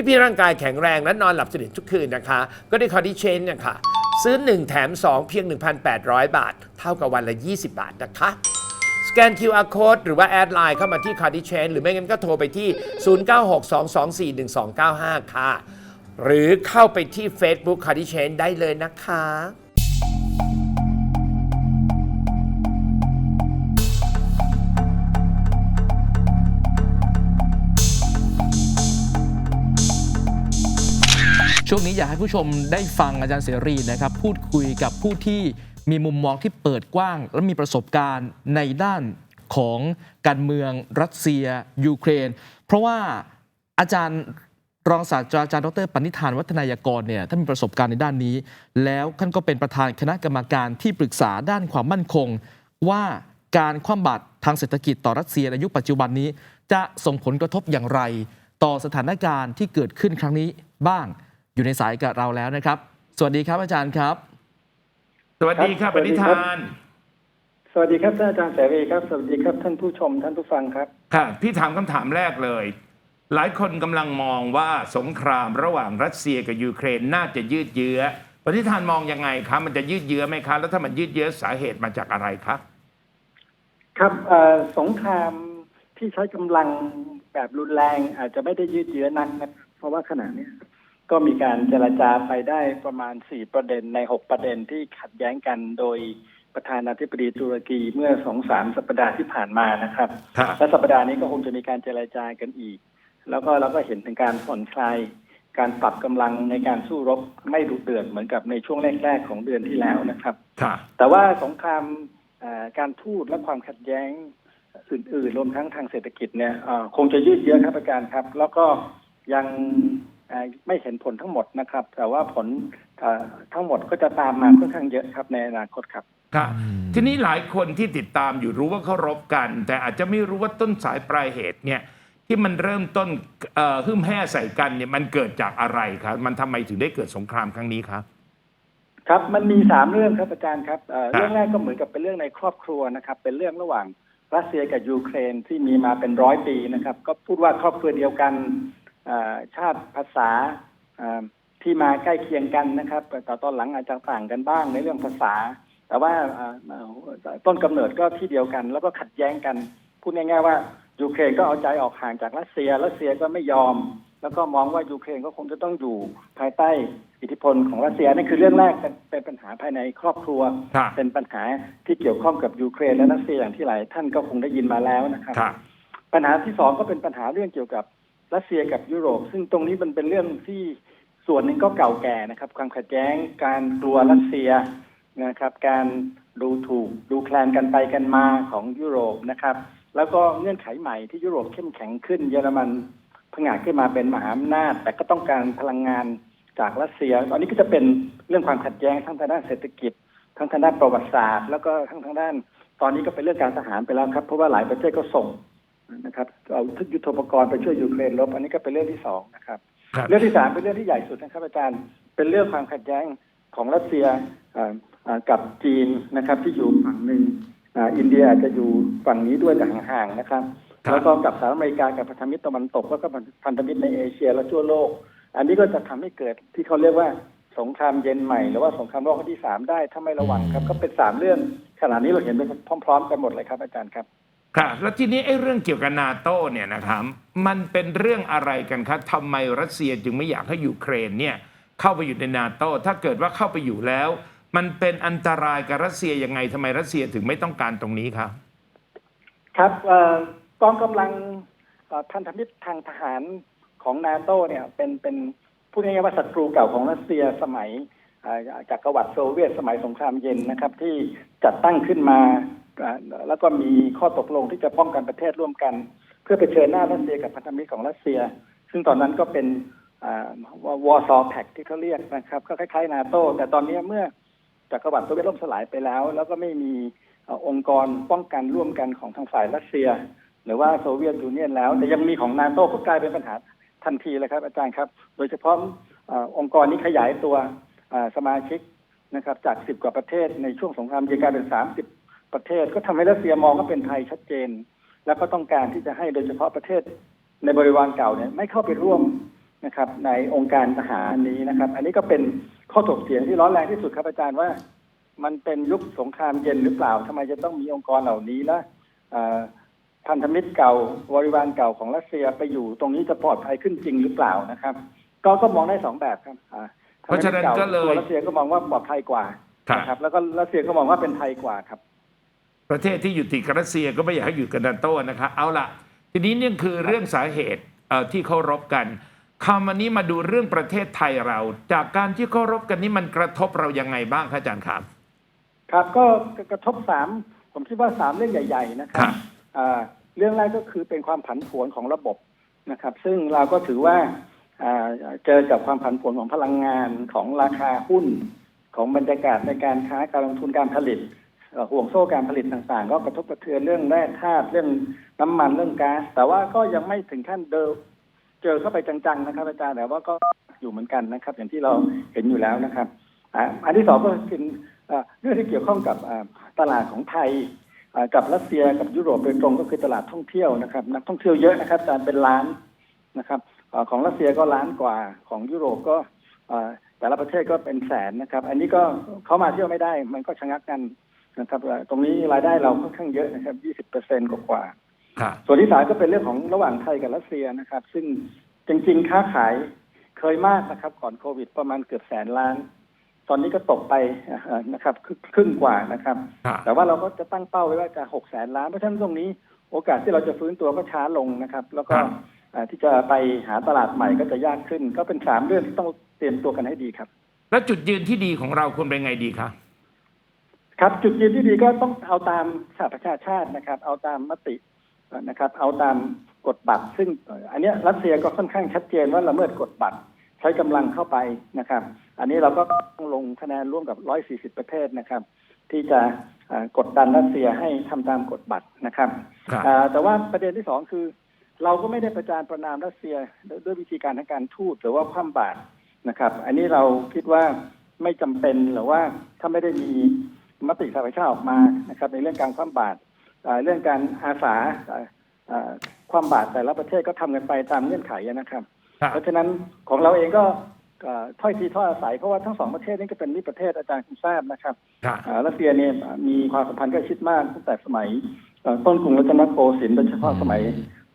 ที่พี่ร่างกายแข็งแรงและนอนหลับสนิททุกคืนนะคะ ก็ได้คอร์ดิเชนเนี่ยค่ะ ซื้อ 1 แถม 2 เพียง 1,800 บาท เท่ากับวันละ 20 บาทนะคะสแกน QR code หรือว่าแอดไลน์เข้ามาที่ c a r d i c h a i n หรือไม่งั้นก็โทรไปที่ 0962241295 ค่ะ หรือเข้าไปที่ Facebook c a r d i c h a i n ได้เลยนะคะ ช่วงนี้อยากให้ผู้ชมได้ฟังอาจารย์เสรีนะครับ พูดคุยกับผู้ที่มีมุมมองที่เปิดกว้าง และมีประสบการณ์ในด้านของการเมืองรัสเซีย ยูเครน เพราะว่าอาจารย์รองศาสตราจารย์ดรปณิธานวัฒนายกรเนี่ยท่านมีประสบการณ์ในด้านนี้ แล้วท่านก็เป็นประธานคณะกรรมการที่ปรึกษาด้านความมั่นคง ว่าการคว่ำบาตรทางเศรษฐกิจต่อรัสเซียในยุคปัจจุบันนี้ จะส่งผลกระทบอย่างไร ต่อสถานการณ์ที่เกิดขึ้นครั้งนี้บ้าง อยู่ในสายกับเราแล้วนะครับ สวัสดีครับอาจารย์ครับ สวัสดีครับคปรับณิธาน สวัสดีครับท่านอาจารย์เสรีครับ สวัสดีครับท่านผู้ชมท่านผู้ฟังครับ ค่ะ พี่ถามคำถามแรกเลย หลายคนกำลังมองว่าสงครามระหว่างรัสเซียกับยูเครนน่าจะยืดเยื้อปณิธานมองยังไงครับมันจะยืดเยื้อไหมครับแล้วถ้ามันยืดเยื้อสาเหตุมาจากอะไรครับครับเอ่อสงครามที่ใช้กำลังแบบรุนแรงอาจจะไม่ได้ยืดเยื้อนักนะเพราะว่าขณะเนี้ย ก็มีการเจรจาไปได้ประมาณสี่ประเด็นในหกประเด็นที่ขัดแย้งกันโดยประธานาธิบดีตุรกีเมื่อสองสามสัปดาห์ที่ผ่านมานะครับครับ และสัปดาห์นี้ก็คงจะมีการเจรจากันอีก แล้วก็เราก็เห็นถึงการผ่อนคลายการปรับกำลังในการสู้รบไม่ดุเดือดเหมือนกับในช่วงแรกๆของเดือนที่แล้วนะครับค่ะแต่ว่าสงครามเอ่อการทูตและความขัดแย้งอื่นๆรวมทั้งทางเศรษฐกิจเนี่ยเอ่อคงจะยืดเยื้อครับอาจารย์ครับ แล้วก็ยังเอ่อ ไม่เห็นผลทั้งหมดนะครับ แต่ว่าผลเอ่อทั้งหมดก็จะตามมาค่อนข้างเยอะครับในอนาคตครับค่ะทีนี้หลายคนที่ติดตามอยู่รู้ว่าเขารบกัน แต่อาจจะไม่รู้ว่าต้นสายปลายเหตุเนี่ยที่มันเริ่มต้นเอ่อหึ่มแห่ใส่กันเนี่ยมันเกิดจากอะไรครับ มันทำไมถึงได้เกิดสงครามครั้งนี้ครับ ครับมันมีสามเรื่องครับอาจารย์ครับเอ่อครับเรื่องแรกก็เหมือนกับเป็นเรื่องในครอบครัวนะครับ เป็นเรื่องระหว่างรัสเซียกับยูเครนที่มีมาเป็นร้อยปีนะครับ ก็พูดว่าครอบครัวเดียวกันเอ่อ ชาติภาษาเอ่อที่มาใกล้เคียงกันนะครับแต่ตอนหลังอาจจะต่างกันบ้างในเรื่องภาษา แต่ว่าเอ่อเอ่อต้นกำเนิดก็ที่เดียวกัน แล้วก็ขัดแย้งกัน พูดง่ายๆว่ายูเครนก็เอาใจออกห่างจากรัสเซีย รัสเซียก็ไม่ยอม แล้วก็มองว่ายูเครนก็คงจะต้องอยู่ภายใต้อิทธิพลของรัสเซียนั่นคือเรื่องแรกเป็นเป็นปัญหาภายในครอบครัวครับเป็นปัญหาที่เกี่ยวข้องกับยูเครนและรัสเซียอย่างที่หลายท่านก็คงได้ยินมาแล้วนะครับค่ะปัญหาที่สองก็เป็นปัญหาเรื่องเกี่ยวกับ รัสเซียกับยุโรป ซึ่งตรงนี้มันเป็นเรื่องที่ส่วนหนึ่งก็เก่าแก่นะครับ ความขัดแย้งการกลัวรัสเซียนะครับ การดูถูกดูแคลนกันไปกันมาของยุโรปนะครับ แล้วก็เงื่อนไขใหม่ที่ยุโรปเข้มแข็งขึ้น เยอรมันผงาดขึ้นมาเป็นมหาอำนาจ แต่ก็ต้องการพลังงานจากรัสเซีย ตอนนี้ก็จะเป็นเรื่องความขัดแย้งทั้งทางด้านเศรษฐกิจ ทั้งทางด้านประวัติศาสตร์ แล้วก็ทั้งทางด้าน ตอนนี้ก็เป็นเรื่องการทหารไปแล้วครับ เพราะว่าหลายประเทศก็ส่ง นะครับเอายุทโธปกรณ์ไปช่วยยูเครนรบอันนี้ก็เป็นเรื่องที่สองนะครับครับ เรื่องที่สามเป็นเรื่องที่ใหญ่สุดนะครับอาจารย์เป็นเรื่องความขัดแย้งของรัสเซียอ่าอ่ากับจีนนะครับ ที่อยู่ฝั่งหนึ่งอ่าอินเดียอาจจะอยู่ฝั่งนี้ด้วยแต่ห่างๆนะครับครับ แล้วก็กับสหรัฐอเมริกากับพันธมิตรตะวันตกแล้วก็พันธมิตรในเอเชียและทั่วโลก อันนี้ก็จะทำให้เกิดที่เขาเรียกว่าสงครามเย็นใหม่หรือว่าสงครามโลกครั้งที่สามได้ถ้าไม่ระวังครับ ก็เป็นสามเรื่องขณะนี้เราเห็นไปพร้อม ๆ กันหมดเลยครับอาจารย์ครับ ค่ะแล้วทีนี้ไอ้เรื่องเกี่ยวกับนาโต้เนี่ยนะครับมันเป็นเรื่องอะไรกันครับทำไมรัสเซียจึงไม่อยากให้ยูเครนเนี่ยเข้าไปอยู่ในนาโต้ถ้าเกิดว่าเข้าไปอยู่แล้ว มันเป็นอันตรายกับรัสเซียยังไงทำไมรัสเซียถึงไม่ต้องการตรงนี้ครับ ครับกองกำลังพันธมิตรทางทหารของนาโตเนี่ยเป็นเป็นพูดง่ายๆว่าศัตรูเก่าของรัสเซียสมัยจักรวรรดิโซเวียตสมัยสงครามเย็นนะครับ ที่จัดตั้งขึ้นมา แล้วก็มีข้อตกลงที่จะป้องกันประเทศร่วมกัน เพื่อไปเชิญหน้ารัสเซียกับพันธมิตรของรัสเซีย ซึ่งตอนนั้นก็เป็นวอร์ซอแพ็กที่เขาเรียกนะครับ ก็คล้ายๆนาโตแต่ตอนนี้เมื่อจักรวรรดิโซเวียตล่มสลายไปแล้ว แล้วก็ไม่มีองค์กรป้องกันร่วมกันของทางฝ่ายรัสเซีย หรือว่าโซเวียตยูเนียนแล้ว แต่ยังมีของนาโต้ก็กลายเป็นปัญหาทันทีเลยครับอาจารย์ครับ โดยเฉพาะองค์กรนี้ขยายตัวสมาชิกนะครับจากสิบกว่าประเทศในช่วงสงครามเย็นกลายเป็นสามสิบ ประเทศ ก็ทำให้รัสเซียมองว่าเป็นภัยชัดเจน แล้วก็ต้องการที่จะให้โดยเฉพาะประเทศในบริวารเก่าเนี่ยไม่เข้าไปร่วมนะครับในองค์การทหารนี้นะครับ อันนี้ก็เป็นข้อถกเถียงที่ร้อนแรงที่สุดครับอาจารย์ว่า มันเป็นยุคสงครามเย็นหรือเปล่าทำไมจะต้องมีองค์กรเหล่านี้และเอ่อพันธมิตรเก่าบริวารเก่าของรัสเซียไปอยู่ตรงนี้จะปลอดภัยขึ้นจริงหรือเปล่านะครับ ก็ก็มองได้สองแบบครับอ่าเพราะฉะนั้นก็เลยตัวรัสเซียก็มองว่าปลอดภัยกว่าครับนะครับ แล้วก็รัสเซียก็มองว่าเป็นไทยกว่าครับ ประเทศที่อยู่ติดกับรัสเซียก็ไม่อยากให้อยู่กับนาโต้นะคะเอาละทีนี้เนี่ยคือเรื่องสาเหตุเอ่อที่เขารบกันคำวันนี้มาดูเรื่องประเทศไทยเรา จากการที่เขารบกันนี่มันกระทบเรายังไงบ้างคะอาจารย์ครับครับก็กระทบสามผมคิดว่าสามเรื่องใหญ่ ๆ นะครัครับบอ่าเรื่องแรกก็คือเป็นความผันผวนของระบบนะครับ ซึ่งเราก็ถือว่าอ่าเจอกับความผันผวนของพลังงานของราคาหุ้น ของบรรยากาศในการค้าการลงทุนการผลิตเอ่อ ห่วงโซ่การผลิตต่างๆ ก็กระทบกระเทือนเรื่องแร่ธาตุเรื่องน้ำมันเรื่องก๊าซแต่ว่าก็ยังไม่ถึงขั้นเดิมเจอเข้าไปจังๆนะครับอาจารย์แต่ว่าก็อยู่เหมือนกันนะครับ อย่างที่เราเห็นอยู่แล้วนะครับอันที่สองก็เป็นเอ่อเรื่องที่เกี่ยวข้องกับตลาดของไทยกับรัสเซียกับยุโรปโดยตรงก็คือตลาดท่องเที่ยวนะครับ นักท่องเที่ยวเยอะนะครับอาจารย์เป็นล้านนะครับของรัสเซียก็ล้านกว่าของยุโรปก็แต่ละประเทศก็เป็นแสนนะครับ อันนี้ก็เขามาเที่ยวไม่ได้ มันก็ชะงักกัน นะครับอ่าตรงนี้รายได้เราค่อนข้างเยอะนะครับ 20เปอร์เซ็นต์กว่าๆครับส่วนที่สามก็เป็นเรื่องของระหว่างไทยกับรัสเซียนะครับ ซึ่งจริง ๆ ค้าขายเคยมากนะครับ ก่อนโควิดประมาณเกือบแสนล้าน ตอนนี้ก็ตกไปเอ่อนะครับครึ่งครึ่งกว่านะครับครับ แต่ว่าเราก็จะตั้งเป้าไว้ว่าจะหกแสนล้าน เพราะฉะนั้นตรงนี้โอกาสที่เราจะฟื้นตัวก็ช้าลงนะครับ แล้วก็ครับเอ่อที่จะไปหาตลาดใหม่ก็จะยากขึ้น ก็เป็นสามเรื่องที่ต้องเตรียมตัวกันให้ดีครับ แล้วจุดยืนที่ดีของเราควรเป็นไงดีคะ ครับจุดยืนที่ดีก็ต้องเอาตามสหประชาชาตินะครับ เอาตามมติเอ่อนะครับ เอาตามกฎบัตร ซึ่งเอ่ออันเนี้ยรัสเซียก็ค่อนข้างชัดเจนว่าละเมิดกฎบัตรใช้กำลังเข้าไปนะครับ อันนี้เราก็ต้องลงคะแนนร่วมกับ 140 ประเทศนะครับ ที่จะเอ่อกดดันรัสเซียให้ทำตามกฎบัตรนะครับครับอ่าแต่ว่าประเด็นที่สองคือ เราก็ไม่ได้ประจานประนามรัสเซียด้วยด้วยวิธีการทางการทูตหรือว่าคว่ำบาตรนะครับ อันนี้เราคิดว่าไม่จำเป็นหรือว่าถ้าไม่ได้มี มติสหประชาชาติออกมานะครับ ในเรื่องการคว่ำบาตรอ่าเรื่องการอาสาอ่าอ่าคว่ำบาตรแต่ละประเทศก็ทำกันไปตามเงื่อนไขนะครับครับ เพราะฉะนั้นของเราเองก็เอ่อถ้อยทีถ้อยอาศัยเพราะว่าทั้งสองประเทศนี้ก็เป็นมิตรประเทศอาจารย์คุณทราบนะครับครับอ่ารัสเซียเนี่ยมีความสัมพันธ์ใกล้ชิดมากตั้งแต่สมัยเอ่อต้นกรุงรัตนโกสินทร์โดยเฉพาะสมัย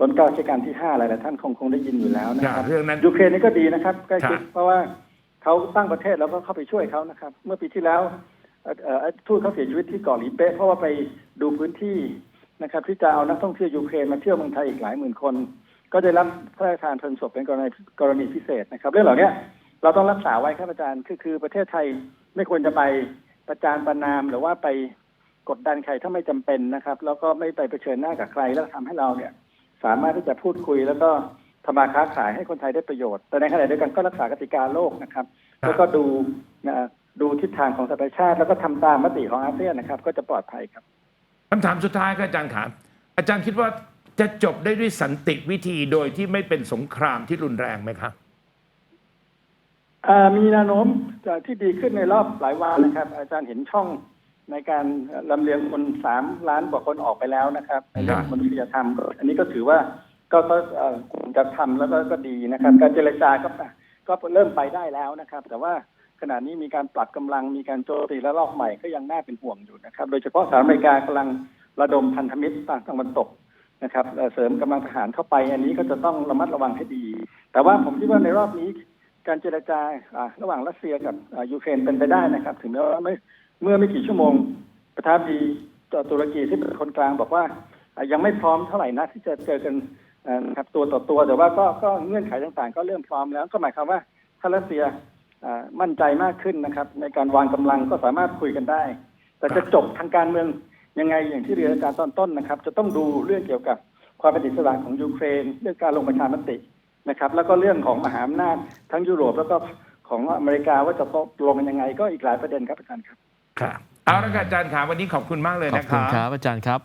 รัชกาลรัชกาลที่ห้าอะไรหลายๆท่านคงคงได้ยินอยู่แล้วนะคครัรับบเรื่องนั้นยูเครนนี่ก็ดีนะครับใกล้ชิดครับเพราะว่าเขาตั้งประเทศแล้วก็เข้าไปช่วยเขานะครับ เมื่อปีที่แล้วเอ่อเอ่อ ทูตเขาเสียชีวิตที่เกาะหลีเป๊ะเพราะว่าไปดูพื้นที่นะครับที่จะเอานักท่องเที่ยวยูเครนมาเที่ยวเมืองไทยอีกหลายหมื่นคน ก็ได้รับพระราชทานเพลิงศพเป็นกรณีกรณีพิเศษนะครับ เรื่องเหล่านี้เราต้องรักษาไว้ครับอาจารย์คือคือประเทศไทยไม่ควรจะไปประจานประนามหรือว่าไปกดดันใครถ้าไม่จำเป็นนะครับ แล้วก็ไม่ไปเผชิญหน้ากับใครแล้วทำให้เราเนี่ย สามารถที่จะพูดคุย แล้วก็ทำมาค้าขายให้คนไทยได้ประโยชน์ แต่ในขณะเดียวกันก็รักษากติกาโลกนะครับครับแล้วก็ดูนะ ดูทิศทางของสหประชาชาติแล้วก็ทำตามมติของอาเซียนนะครับ ก็จะปลอดภัยครับคำถามสุดท้ายครับอาจารย์ครับอาจารย์คิดว่าจะจบได้ด้วยสันติวิธีโดยที่ไม่เป็นสงครามที่รุนแรงไหมครับอ่ามีแนวโน้มจะที่ดีขึ้นในรอบหลายวันนะครับ อาจารย์เห็นช่องในการลำเลียงคนสามล้านกว่าคนออกไปแล้วนะครับในเรื่องมนุษยธรรมก็อันนี้ก็ถือว่าก็ก็เอ่อคงจะทำแล้วก็ก็ดีนะครับ การเจรจาก็ก็เริ่มไปได้แล้วนะครับ แต่ว่า ขณะนี้มีการปรับกำลังมีการโจมตีและลอกใหม่ก็ยังน่าเป็นห่วงอยู่นะครับ โดยเฉพาะสหรัฐอเมริกากำลังระดมพันธมิตรต่างตะวันตกนะครับเอ่อเสริมกำลังทหารเข้าไป อันนี้ก็จะต้องระมัดระวังให้ดี แต่ว่าผมคิดว่าในรอบนี้การเจรจาระหว่างรัสเซียกับยูเครนเป็นไปได้นะครับ ถึงแม้ว่าเมื่อไม่กี่ชั่วโมงประธานาธิบดีตุรกีที่เป็นคนกลางบอกว่ายังไม่พร้อมเท่าไหร่นะที่จะเจอกันนะครับตัวต่อตัว แต่ว่าก็เงื่อนไขต่างๆ ก็เริ่มพร้อมแล้วก็หมายความว่าถ้ารัสเซีย มั่นใจมากขึ้นนะครับ ในการวางกำลังก็สามารถคุยกันได้ แต่จะจบทางการเมืองยังไงอย่างที่เรียนอาจารย์ตอนต้นนะครับ จะต้องดูเรื่องเกี่ยวกับความเป็นอิสระของยูเครน เรื่องการลงประชามตินะครับ แล้วก็เรื่องของมหาอำนาจทั้งยุโรปแล้วก็ของอเมริกาว่าจะตกลงกันยังไง ก็อีกหลายประเด็นครับอาจารย์ครับครับเอาละครับอาจารย์ขาวันนี้ขอบคุณมากเลยขอบนะคคุรัณบครับอาจารย์ครับ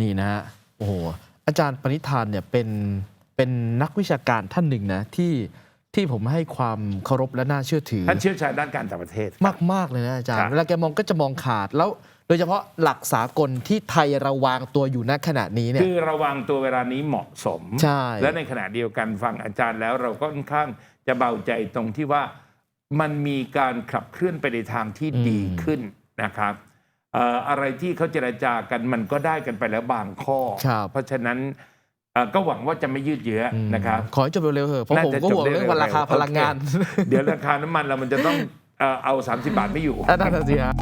นี่นะฮะโอ้โหอาจารย์ปณิธานเนี่ยเป็นเป็นนักวิชาการท่านหนึ่งนะที่ ที่ผมให้ความเคารพและน่าเชื่อถือ ท่านเชี่ยวชาญด้านการต่างประเทศ มาก ๆ เลยนะอาจารครัย์บ เวลาแกมองก็จะมองขาดแล้ว โดยเฉพาะหลักสากลที่ไทยเราวางตัวอยู่ณขณะนี้เนี่ย คือระวังตัวเวลานี้เหมาะสม ใช่ และในขณะเดียวกันฟังอาจารย์แล้วเราก็ค่อนข้างจะเบาใจตรงที่ว่ามันมีการขับเคลื่อนไปในทางที่ดีขึ้นนะครับเอ่ออะไรที่เขาเจรจากันมันก็ได้กันไปแล้วบางข้อ ครับ เพราะฉะนั้นเอ่อ ก็หวังว่าจะไม่ยืดเยื้ออมนะครับ ขอให้จบเร็วๆเถอะเพราะน่าผมจะก็จบห่วงได้เรื่องวันเร็วๆราคาพลังงานโอเคเดี๋ยวราคาน้ำมันเรามันจะต้องเอ่อเอา30 บาทไม่อยู่นั่นน่ะสิฮะ